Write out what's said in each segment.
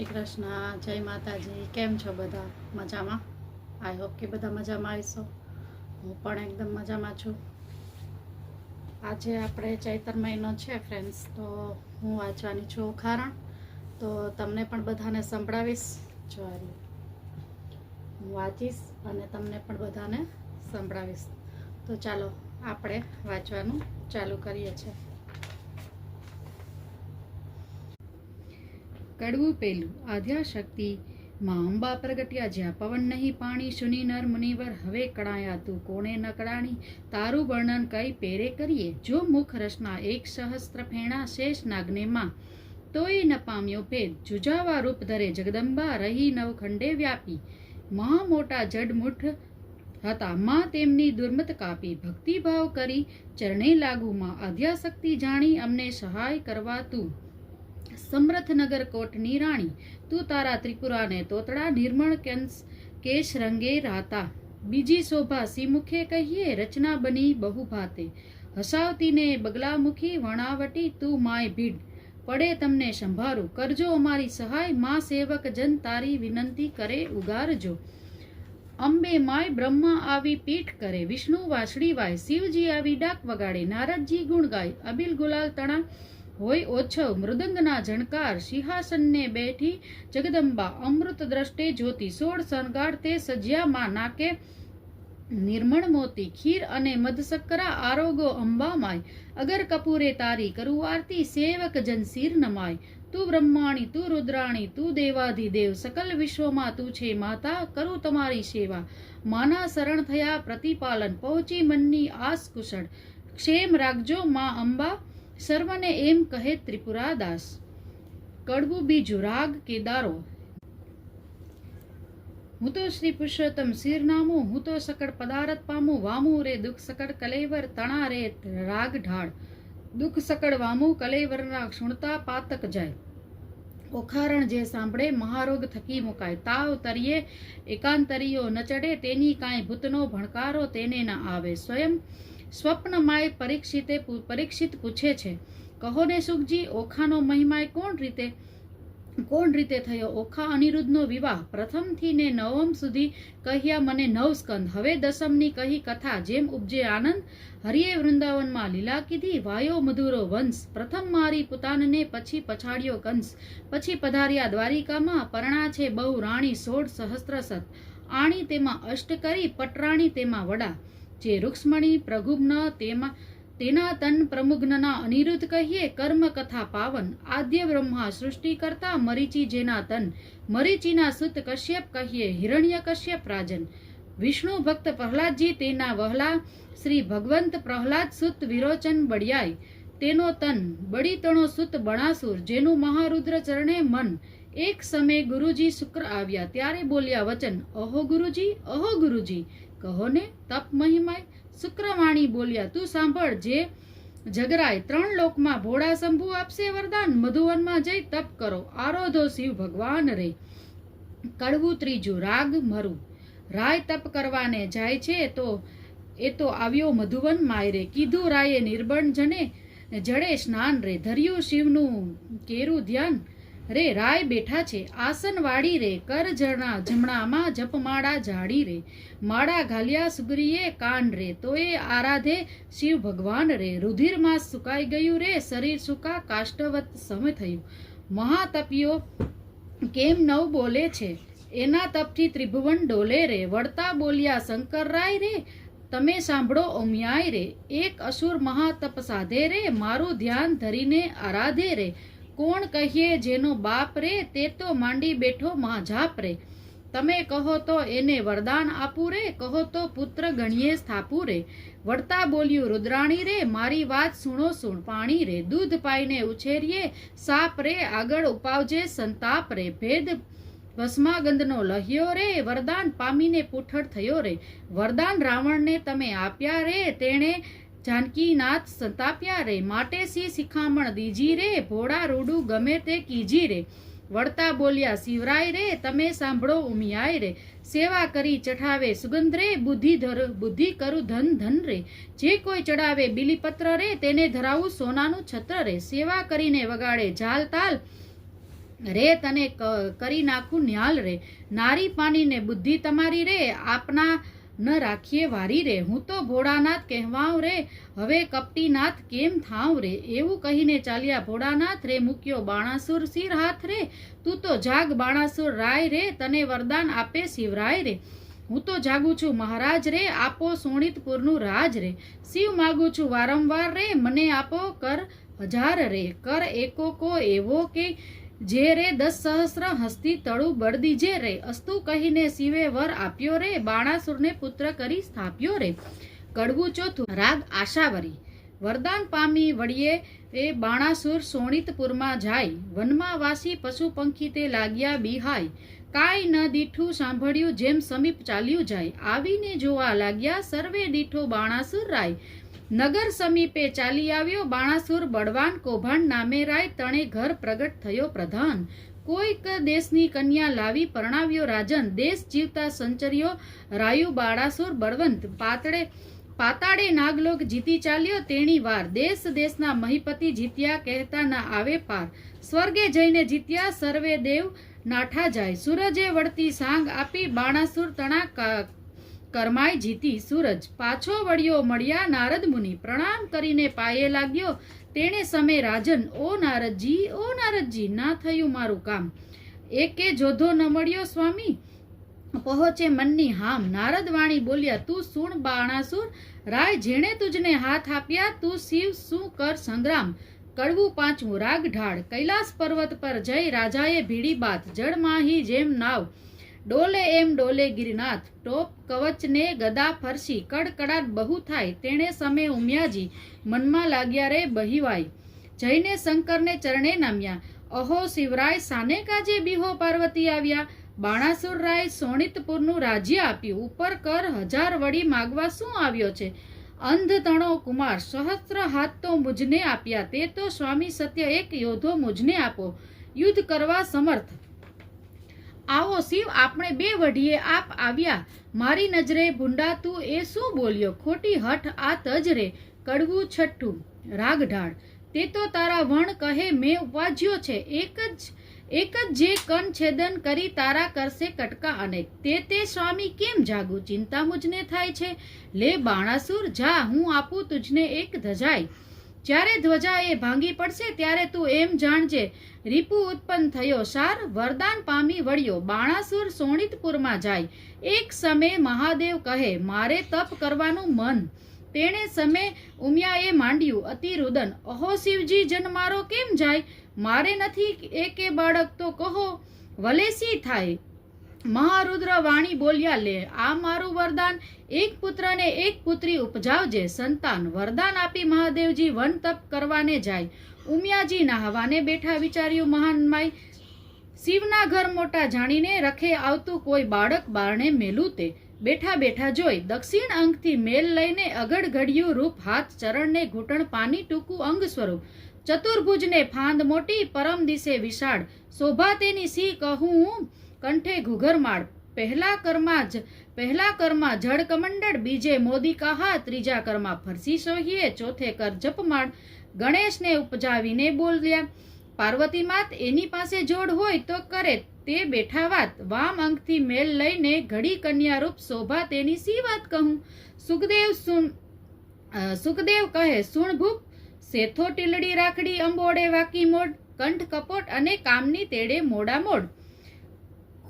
શ્રી કૃષ્ણ, જય માતાજી, કેમ છો બધા મજામાં? આઈ હોપ કે બધા મજામાં આવીશો હું પણ એકદમ મજામાં છું. આજે આપણે ચૈતર મહિનો છે ફ્રેન્ડ્સ તો હું વાંચવાની છું ઉખારણ. તો તમને પણ બધાને સંભળાવીશ. જો હું વાંચીશ અને તમને પણ બધાને સંભળાવીશ. તો ચાલો, આપણે વાંચવાનું ચાલુ કરીએ છીએ. કડવું પેલું. આધ્યાશક્તિ માં અંબા પ્રગટ્યા જ્યાં પવન નહીં પાણી, શુની, નર, મુનિવર, હવે કણાયા તું કોણે નકળાણી તારું વર્ણન કઈ પેરે કરીએ? જો મુખ રસના એક સહસ્ત્ર ફેણા શેષ નાગ્નેમાં તોય ન પામ્યો ભેદ. જુજાવા રૂપ ધરે જગદંબા, રહી નવખંડે વ્યાપી. મહા મોટા જડમુઠ હતા. માં તેમની દુર્મત કાપી. ભક્તિભાવ કરી ચરણે લાગુ. માં આદ્યાશક્તિ જાણી અમને સહાય કરવા તું. સમરથનગર કોટની રાણી તું તારા ત્રિપુરાને તોતડા, નિર્મળ કેશ રંગે રાતા. બીજી શોભા સિમુખે કહીએ, રચના બની બહુ ભાતે હસાવતીને બગલામુખી વણાવટી તું માય ભીડ. પડે તમને સંભારું, કરજો અમારી સહાય, મા સેવક જન તારી વિનંતી કરે ઉગારજો અંબે માય બ્રહ્મા આવી પીઠ કરે, વિષ્ણુ વાસળી વાય, શિવજી આવી ડાક વગાડે, નારદજી ગુણ ગાય, અબિલ ગુલાલ તણા હોય ઓછવ મૃદંગના ઝણકાર સિંહાસનને બેઠી જગદંબા અમૃત દ્રષ્ટે જ્યોતિ સોળ શણગાર તે સજ્યામાં નાકે નિર્મળ મોતી, ખીર અને મધસકરા આરોગો અંબામાય. અગર કપૂરે તારી કરું આરતી, સેવક જનસીર નમાય. તું બ્રહ્માણી, તું રુદ્રાણી, તું દેવાધિદેવ, સકલ વિશ્વમાં તું છે માતા, કરું તમારી સેવા. માના શરણ થયા પ્રતિપાલન, પહોંચી મનની આસ કુશળ ક્ષેમ રાખજો માં અંબા સર્વને એમ કહે ત્રિપુરાદાસ, કડવું બીજું રાગ કેદારો હું તો શ્રી પુરુષોત્તમ શિર નામું હું તો સકળ પદાર્થ પામું, વામું રે દુઃખ સકળ કલેવર, તણા રે રાગ ઢાળ. દુઃખ સકળ વામું, કલેવરના ક્ષુણતા પાતક જાય. ઓખારણ જે સાંભળે, મહારોગ થકી મુકાય. તાવ તરીએ એકાંતરીયો ન ચડે, તેની કાંઈ ભૂતનો ભણકારો તેને ન આવે. સ્વયં સ્વપ્નમાય પરીક્ષિતે પરીક્ષિત પૂછે છે, કહો ને સુખજી, ઓખાનો મહિમાય કોણ રીતે? કોણ રીતે થયો? ઓખા અનિરુદ્ધનો વિવાહ. પ્રથમથી ને નવમ સુધી કહ્યા મને નવ સ્કંદ હવે દસમની કહી કથા. જેમ ઉપજે આનંદ હરિએ વૃંદાવનમાં લીલા કીધી વાયો મધુરો વંશ. પ્રથમ મારી પુતાનને પછી પછાડ્યો કંસ. પછી પધાર્યા દ્વારિકામાં. પરણા છે બહુ રાણી સોળ સહસ્ત્ર સત આણી તેમાં અષ્ટ કરી, પટરાણી તેમાં વડા. જે રૂક્ષ્મણી પ્રગુમ્ન તેમાં તેના તન પ્રમુગ્નના અનિરુદ્ધ કહીએ, કર્મ, કથા, પાવન, આદ્ય બ્રહ્મા સૃષ્ટિ કરતા મરીચી જેના તન, મરીચીના સુત કશ્યપ કહીએ, હિરણ્ય કશ્યપ રાજન. વિષ્ણુ ભક્ત પ્રહલાદજી તેના વહલા, શ્રી ભગવંત પ્રહલાદ સુત વિરોચન બળિયાય તેનો તન, બળીતણો સુત બણાસુર, જેનું મહારુદ્ર ચરણે મન. એક સમયે ગુરુજી શુક્ર આવ્યા, ત્યારે બોલ્યા વચન, અહો ગુરુજી અહો ગુરુજી કહો ને, તપ મહિમાય શુક્રવાણી બોલ્યા. તું સાંભળ, જે જગરાય ત્રણ લોકમાં ભોળા શંભુ આપશે, વરદાન મધુવનમાં જઈ તપ કરો. આરોધો શિવ ભગવાન રે. કડવું ત્રીજું, રાગ મરું. રાય તપ કરવાને જાય છે, તો એ તો આવ્યો મધુવન માયરે. કીધું રાયે નિર્બણ જને જડે સ્નાન રે. ધર્યું શિવનું કેરું ધ્યાન. રે રાય બેઠા છે, આસન વાળી રે, કર જણા જમણામાં જપમાળા જાડી રે. માળા ઘાલ્યા સુગરીએ કાન રે તો એ આરાધે શિવ ભગવાન રે. રુધિરમાં સુકાઈ ગયું રે, શરીર સુકા, કાષ્ટવત સમ થયું. મહાતપીઓ, કેમ નવ બોલે છે? એના તપથી ત્રિભુવન ડોલે રે. વળતા બોલ્યા શંકરરાય રે, તમે સાંભળો ઓમ્યાય રે. એક અસુર મહાતપ સાધે રે, મારું ધ્યાન ધરીને આરાધે રે. કોણ કહીએ જેનો બાપ રે તે તો માંડી બેઠો મહાજાપ રે. તમે કહો તો એને વરદાન આપું રે, કહો તો પુત્ર ગણીએ સ્થાપું રે. વળતા બોલ્યું, રુદ્રાણી રે, મારી વાત સુણો સુણ, પાણી રે, દૂધ પાઈને ઉછેરીએ, સાપ રે, આગળ ઉપાવજે, સંતાપ રે, ભેદ ભસ્માગંધનો લહ્યો રે, વરદાન પામીને પૂઠળ થયો રે. વરદાન રાવણને તમે આપ્યા રે, તેણે જાનકીનાથ સંતાપ્યા રે માટે સી શિખામણ દીજી રે, ભોળા રૂડું ગમે તે કીજી રે. વળતા બોલ્યા, શિવરાય રે, તમે સાંભળો ઉમિયાય રે. સેવા કરી ચઢાવે સુગંધ રે, બુદ્ધિ ધર, બુદ્ધિ કરું ધન ધન રે. જે કોઈ ચડાવે બિલીપત્ર રે, તેને ધરાવું સોનાનું છત્ર રે. સેવા કરીને વગાડે ઝાલ તાલ રે, તને કરી નાખું ન્યાલ રે. નારી પાણીને બુદ્ધિ તમારી રે. આપના ન રાખીએ વારી રે. હું તો ભોળાનાથ કહેવાઉં રે. હવે કપટીનાથ કેમ થાવ રે? એવું કહીને ચાલ્યા ભોળાનાથ રે મૂક્યો બાણાસુર શિર હાથ રે. તું તો જાગ બાણાસુર રાય રે. તને વરદાન આપે શિવરાય રે. હું તો જાગું છું મહારાજ રે. આપો સોણિતપુરનું રાજ રે. શિવ માગું છું વારંવાર રે. મને આપો કર હજાર રે. કર એકો કો એવો કે જે રે દસ સહસ્ર હસ્તી તળું બળદીજે રે, અસ્તુ કહીને શિવે વર આપ્યો રે, બાણાસુરને પુત્ર કરી સ્થાપ્યો રે. કડવું ચોથું, રાગ આશાવરી. વરદાન પામી વળીએ એ બાણાસુર સોણિતપુરમાં જાય. વનમાં વાસી પશુ પંખી તે લાગ્યા બિહાય. કાંઈ ન દીઠું સાંભળ્યું જેમ સમીપ ચાલ્યું જાય. આવીને જોવા લાગ્યા સર્વે દીઠો બાણાસુર રાય. નગર સમીપે ચાલી આવ્યો બાણાસુર બળવાન કૌભાંડ નામે રાય તણે ઘર પ્રગટ થયો પ્રધાન. કોઈક દેશની કન્યા લાવી પરણાવ્યો રાજન. દેશ જીવતા સંચર્યો રાયુ બાળાસુર બળવંત. પાતળે પાતાળે નાગલોક જીતી ચાલ્યો તેણી વાર. દેશ દેશના મહીપતિ જીત્યા કહેતા ના આવે પાર. સ્વર્ગે જઈને જીત્યા સર્વે દેવ નાઠા જાય. સૂરજે વળતી સાંગ આપી બાણાસુર તણા કા- કરમાય જીતી સૂરજ. પાછો વળ્યો મળ્યા નારદ મુનિ. પ્રણામ કરીને પાયે લાગ્યો. તેણે સમે રાજન, ઓ નારદજી ઓ નારદજી, ના થયું મારું કામ. એકે જોધો ન મળ્યો સ્વામી. પહોંચે મનની હામ. નારદ વાણી બોલ્યા, તું સુણ બાણાસુર. રાય જેણે તુજને હાથ આપ્યા, તું શિવ શું કર સંગ્રામ? કડવું પાંચમું રાગ ઢાળ કૈલાસ પર્વત પર જઈ રાજાએ ભીડી બાત જળમાહી જેમ નાવ. ડોલે એમ ડોલે ગિરનાથ. ટોપ કવચને ગદા ફરસી કડકડાટ બહુ થાય. તેણે સમે ઉમિયાજી. મનમાં લાગ્યા રે બહિવાય જઈને શંકરને ચરણે નામ્યા. અહો શિવરાય, સાને કાજે બિહો પાર્વતી આવ્યા? બાણાસુરરાય સોણિતપુરનું રાજ્ય આપ્યું. ઉપર કર હજાર વડી માગવા શું આવ્યો છે? અંધ તણો કુમાર, સહસ્ત્ર હાથ તો મુજને આપ્યા. તે તો સ્વામી સત્ય એક યોધો મુજને આપો. યુદ્ધ કરવા સમર્થ. આવો શિવ, આપણે બે વઢીએ આપ આવ્યા. મારી નજરે ભૂંડા, તું એ શું બોલ્યો? ખોટી હઠ આ તજરે કડવું છઠ્ઠું. રાગ ઢાળ તે તો તારા વણ કહે મેં ઉપવાજ્યો છે. એક જ એક જ જે કન છેદન કરી તારા કરશે કટકા અનેક તે તે સ્વામી કેમ જાગું? ચિંતા મુજને થાય છે. લે બાણાસુર, જા, હું આપું તુજને એક ધજાય. જ્યારે ધ્વજા એ ભાંગી પડશે ત્યારે તું એમ જાણજે, રીપુ ઉત્પન્ન થયો, સાર, વરદાન પામી વળ્યો, બાણાસુર સોણિતપુરમાં જાય. એક સમય મહાદેવ કહે, મારે તપ કરવાનું મન. તેણે સમય ઉમિયાએ માંડ્યું, અતિ રુદન, અહો શિવજી જન મારો કેમ જાય? મારે નથી એકે બાળક તો કહો, વલેસી થાય. મહારુદ્ર વાણી બોલ્યા, લે, આ મારું વરદાન. એક પુત્રને એક પુત્રી ઉપજાવજે. સંતાન. વરદાન આપી મહાદેવજી વન તપ કરવાને જાય. ઉમિયાજી નાહવાને બેઠા વિચાર્યું મહાન માય શિવના ઘર મોટા જાણીને રખે આવતું કોઈ બાળક બારણે મેલું તે. બેઠા બેઠા જોઈ, દક્ષિણ અંગથી મેલ લઈને અગડ ઘડિયું રૂપ હાથ ચરણને ઘૂંટણ પાની ટૂંકું અંગ સ્વરૂપ. ચતુર્ભુજને ફાંદ મોટી પરમ દિશે વિશાળ. શોભા તેની સી કહું કંઠે ઘુઘરમાળ. પહેલા કરમાં જ, પહેલા કરમાં જળ કમંડળ, બીજે મોદી કહા, ત્રીજા કરમાં ફરસી સોહીએ, ચોથે કર જપમાળ. ગણેશને ઉપજાવીને બોલ્યા, પાર્વતી માત, એની પાસે જોડ હોય તો કરે, તે બેઠા વાત. વામ અંગથી મેલ લઈને ઘડી કન્યા રૂપ શોભા તેની સી વાત કહું? સુખદેવ સુન સુખદેવ કહે સુણભૂપ સેથો ટીલડી રાખડી અંબોડે વાકી મોડ કંઠ કપોટ અને કામની તેડે મોડા મોડ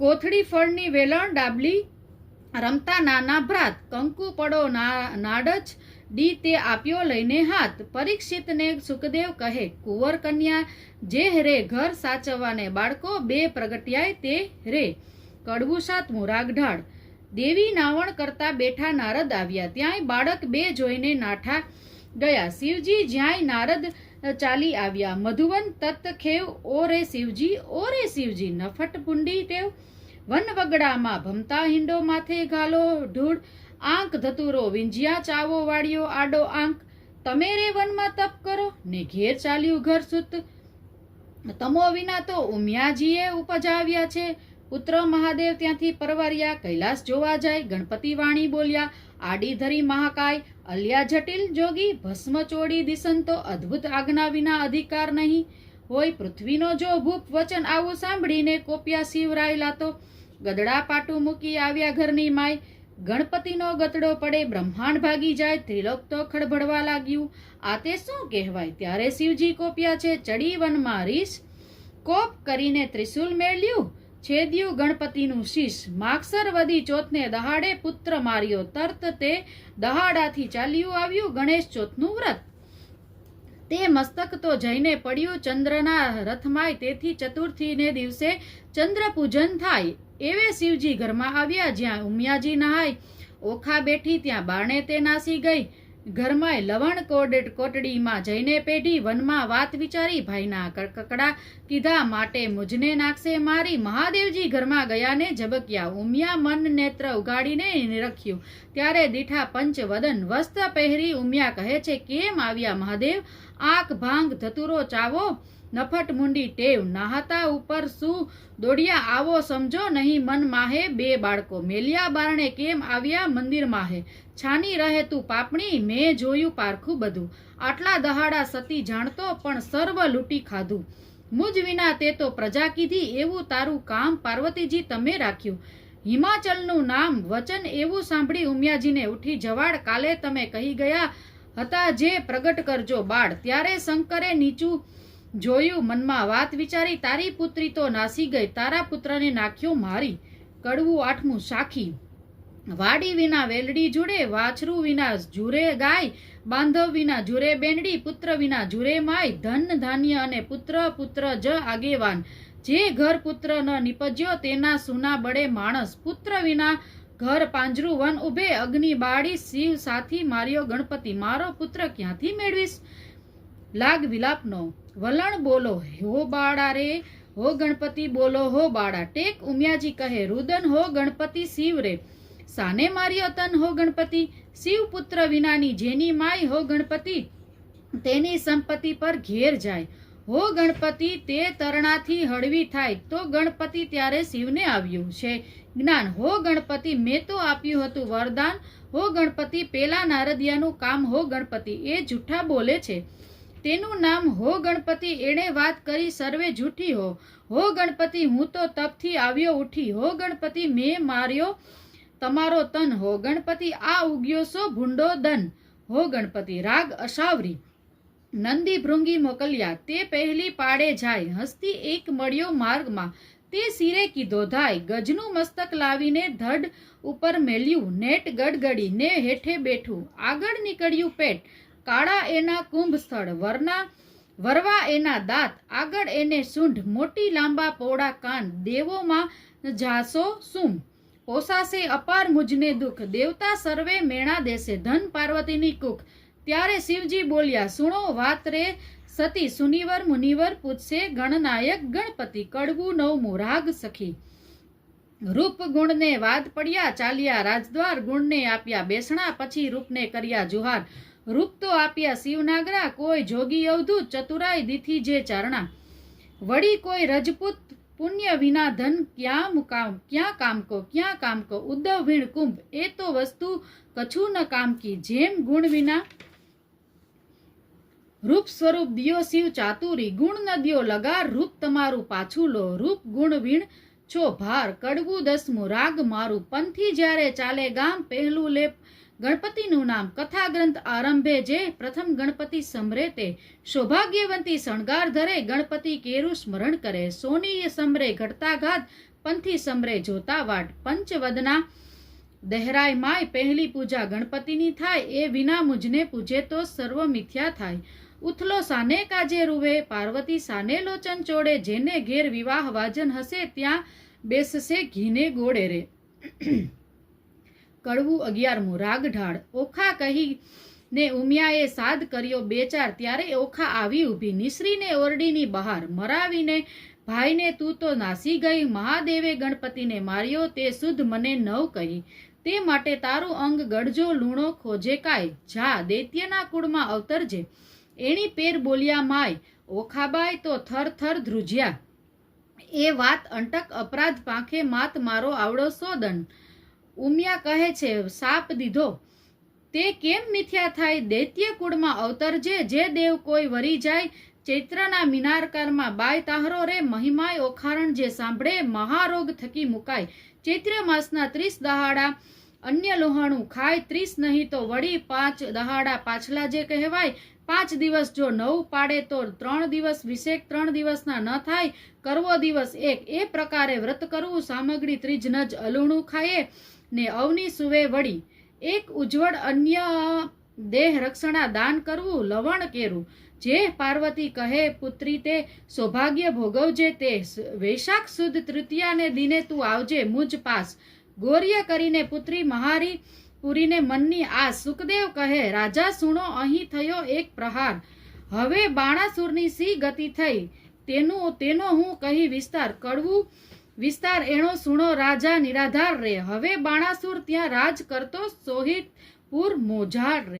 કોથળી ફળની વેલણ ડાબલી, રમતા નાના ભ્રાત, કંકુ પડો ના- નાડજ, ડી તે આપ્યો લઈને હાથ. પરીક્ષિતને સુખદેવ કહે, કુંવર કન્યા, જે રે ઘર સાચવવાને બાળકો, બે પ્રગટ્યાય તે રે. કડવું સાત મુરાગ ઢાળ દેવી નાવણ કરતા બેઠા નારદ આવ્યા. ત્યાંય બાળક બે જોઈને નાઠા ગયા. શિવજી જ્યાંય નારદ ચાલી આવ્યા. મધુવન તત ખેવ ઓ રે શિવજી ઓ રે શિવજી, નફટ પુંડી ટેવ. વન વગડામાં ભમતા હિંડો માથે ગાલો ઢૂળ. આંક ધતુરો વિંજિયા ચાવો વાળ્યો આડો આંક. તમે રે વનમાં તપ કરો, ને ઘેર ચાલ્યું ઘર સુત. તમો વિના તો ઉમિયાજીએ ઉપજાવ્યા છે. પુત્ર મહાદેવ ત્યાંથી પરવાર્યા, કૈલાસ જોવા જાય, ગણપતિ વાણી બોલ્યા. આડી ધરી મહાકાય, અલ્યા જટિલ જોગી, ભસ્મ ચોડી તો અદ્ભુત આજ્ઞા વિના અધિકાર નહીં. હોય પૃથ્વીનો જો ભૂપ વચન આવું સાંભળીને કોપિયા શિવરાયેલા તો ગદડા પાટું મૂકી આવ્યા ઘરની માય. ગણપતિનો ગતડો પડે, બ્રહ્માંડ ભાગી જાય, ત્રિલોક તો ખડભડવા લાગ્યું. આ તે શું કહેવાય? ત્યારે શિવજી કોપિયા છે ચડી વનમાં રીસ. કોપ કરીને ત્રિશુલ મેળ્યું. છેદ્યું ગણપતિનું શીશ. માગસર વદી ચોથને દહાડે પુત્ર માર્યો તરત તે દહાડાથી ચાલ્યું આવ્યું ગણેશ ચોથનું વ્રત. તે મસ્તક તો જઈને પડ્યું ચંદ્રના રથમાય, તેથી ચતુર્થીને દિવસે ચંદ્ર પૂજન થાય. એવે શિવજી ઘરમાં આવ્યા જ્યાં ઉમિયાજી નહાય. ઓખા બેઠી ત્યાં બારણે તે નાસી ગઈ. ઘરમાંય લવણ કોડ કોટડીમાં જઈને પેઢી વનમાં વાત વિચારી ભાઈના કકડા કીધા, માટે મુજને નાખશે મારી. મહાદેવજી ઘરમાં ગયાને ઝબક્યા, ઉમિયા મન નેત્ર ઉગાડીને નિરખ્યું. ત્યારે દીઠા પંચ વદન વસ્ત્ર પહેરી ઉમિયા કહે છે, કેમ આવ્યા મહાદેવ? આંખ ભાંગ ધતુરો ચાવો, નફટ મુંડી ટેવ નાહતા ઉપર શું દોડ્યા આવો સમજો, નહીં મન માહે, બે બાળકો મેલિયા બારણે કેમ આવ્યા મંદિર માહે? છાની રહે તું પાપણી, મેં જોયું પારખું બધું. આટલા દહાડા સતી જાણતો પણ સર્વ લૂંટી ખાધું. મુજ વિના તે તો પ્રજા કીધી એવું તારું કામ પાર્વતીજી તમે રાખ્યું. હિમાચલનું નામ વચન એવું સાંભળી ઉમિયાજીને ઉઠી જવાડ કાલે તમે કહી ગયા હતા જે પ્રગટ કરજો બાળ. ત્યારે શંકરે નીચું જોયું મનમાં વાત વિચારી, તારી પુત્રી તો નાસી ગઈ, તારા પુત્રને નાખ્યો મારી. કડવું આઠમું સાખી. વાડી વિના વેલડી જુડે, વાછરું વિના જુરે ગાય, બાંધવ વિના જુરે બેનડી પુત્ર વિના જુરે માય, ધન, ધાન્ય અને પુત્ર પુત્ર જ આગેવાન. જે ઘર પુત્ર ન નિપજ્યો તેના સુના બળે માણસ. પુત્ર વિના ઘર પાંજરું વન ઉભે, અગ્નિ બાળી શિવ સાથી માર્યો ગણપતિ. મારો પુત્ર ક્યાંથી મેળવીશ? લાગ વિલાપનો. વલણ બોલો, હો બાળા રે, હો ગણપતિ બોલો, હો બાળા. ટેક ઉમિયાજી કહે, રુદન હો ગણપતિ શિવ રે. સાને માર્યો તન હો ગણપતિ શિવ પુત્ર વિનાની જેની માય હો ગણપતિ, તેની સંપત્તિ પર ઘેર જાય. હો ગણપતિ, તે તરણાથી હળવી થાય, તો ગણપતિ ત્યારે શિવને આવ્યું છે. જ્ઞાન, હો ગણપતિ, મેં તો આપ્યું હતું વરદાન. હો ગણપતિ, પેલા નારદિયાનું કામ હો ગણપતિ, એ જૂઠા બોલે છે. તેનું નામ હો ગણપતિ, એણે વાત કરી સર્વે જૂઠી હો. હો ગણપતિ, હું તો તપથી આવ્યો ઉઠી. હો ગણપતિ, મેં માર્યો તમારો તન હો ગણપતિ, આ ઉગ્યો સો ભૂંડો દન. હો ગણપતિ, રાગ અશાવરી. નંદી ભૃંગી મોકલ્યા, તે પહેલી પાડે જાય. હસ્તી એક મળ્યો માર્ગમાં, તે સિરે કીધો, ધાય. ગજનું મસ્તક લાવીને ધડ ઉપર મેલ્યું, નેટ ગડગડી, ને હેઠે બેઠું. આગળ નીકળ્યું પેટ. કાળા એના કુંભ સ્થળ, વરના, વરવા એના દાંત. આગળ એને સૂંઢ, મોટી લાંબા પોળા કાન. દેવોમાં જાસો સુમ પોસાશે અપાર મુજને દુઃખ. દેવતા સર્વે મેણા દેશે. ધન પાર્વતીની કુખ. ત્યારે શિવજી બોલ્યા, સુણો વાત રે, સતી સુનિવર મુનિવર પૂછશે, ગણનાયક ગણપતિ કડવું નવમું રાગ સખી. રૂપ ગુણને વાદ પડ્યા, ચાલ્યા રાજદ્વાર ગુણને આપ્યા, બેસણા પછી રૂપને કર્યા જુહાર. રૂપ તો આપ્યા શિવનાગરા, કોઈ જોગી અવધૂત ચતુરાઈ દીથી જે ચારણા. વળી કોઈ રજપૂત પુણ્ય વિના ધન ક્યાં મુકામ, ક્યાં કામ કો, ક્યાં કામ કો? ઉદ્ધવ ભીણ કુંભ, એ તો વસ્તુ કછું ન કામ કી. જેમ ગુણ વિના રૂપ સ્વરૂપ દિયો શિવ ચાતુરી, ગુણ ન દિયો લગાર, રૂપ તમારું પાછું લો. રૂપ, ગુણ, વીણ, છો, ભાર, કડવું, દસમું, રાગ મારું. પંથી જ્યારે ચાલે ગામ, પહેલું લેપ ગણપતિનું નામ કથા ગ્રંથ આરંભે જે પ્રથમ ગણપતિ સમરે તે સૌભાગ્યવંતી શણગાર ધરે ગણપતિ કેરું સ્મરણ કરે. સોની સમરે ઘટતાઘાત, પંથી સમરે જોતા વાટ, પંચવદના દહેરાય માય, પહેલી પૂજા ગણપતિની થાય, એ વિના મુજને પૂજે તો સર્વ મિથ્યા થાય. ઉથલો સાને કાજે રૂવે, પાર્વતી સાને લોચન ચોડે, જેને ઘેર વિવાહ વાજન હશે ત્યાં બેસશે ઘીને ગોળે રે. કડવું અગિયારમું. રાગઢાળ. ઓખા કહી ને ઉમિયાએ સાદ કર્યો બે ચાર ત્યારે ઓખા આવી ઊભી. નિસરીને ઓરડીની બહાર. મરાવીને, ભાઈને તું તો નાસી ગઈ. મહાદેવે ગણપતિને માર્યો. તે શુદ્ધ મને નવ કહી. તે માટે તારું અંગ ગડજો લૂણો ખોજે કાય જા, દૈત્યના કુળમાં અવતરજે એણી પેર બોલ્યા માય. ઓખાબાઈ તો થર થર ધ્રુજ્યા. એ વાત અંટક અપરાધ પાંખે માત મારો આવડો સોદન ઉમિયા કહે છે, સાપ દીધો. તે કેમ મિથ્યા થાય? દૈત્ય કુળમાં અવતરજે જે દેવ કોઈ વરી જાય, ચૈત્રના મિનારકારમાં બાય તાહરો રે. મહિમાય ઓખારણ જે સાંભળે, મહારોગ થકી મુકાય. ચૈત્ર માસના ત્રીસ દહાડા, અન્ય લોહાણું ખાય. ત્રીસ નહીં તો વળી પાંચ દહાડા પાછલા જે કહેવાય. પાંચ દિવસ જો નવ પાડે તો ત્રણ દિવસ વિશેક ત્રણ દિવસના ન થાય. કરવો દિવસ એક. એ પ્રકારે વ્રત કરવું. સામગ્રી ત્રીજ નજ અલુણું ખાયે ને અવની સુવે વળી એક ઉજ્જવળ અન્ય દેહ રક્ષણા દાન કરવું લવણ કેરું. જે પાર્વતી કહે, પુત્રી, તે સૌભાગ્ય ભોગવજે, તે વૈશાખ સુદ તૃતીયાને દિને તું આવજે મુજ પાસ. ગોર્ય કરીને પુત્રી મહારી પુરીને મનની આ સુખદેવ કહે, રાજા, સુણો, અહીં થયો એક પ્રહાર. હવે બાણાસુરની સી ગતિ થઈ. તેનું, તેનો હું કહી વિસ્તાર કડવું વિસ્તાર એણો સુણો રાજા નિરાધાર રે. હવે બાણાસુર ત્યાં રાજ કરતો સોહિતપુર મોજાર રે.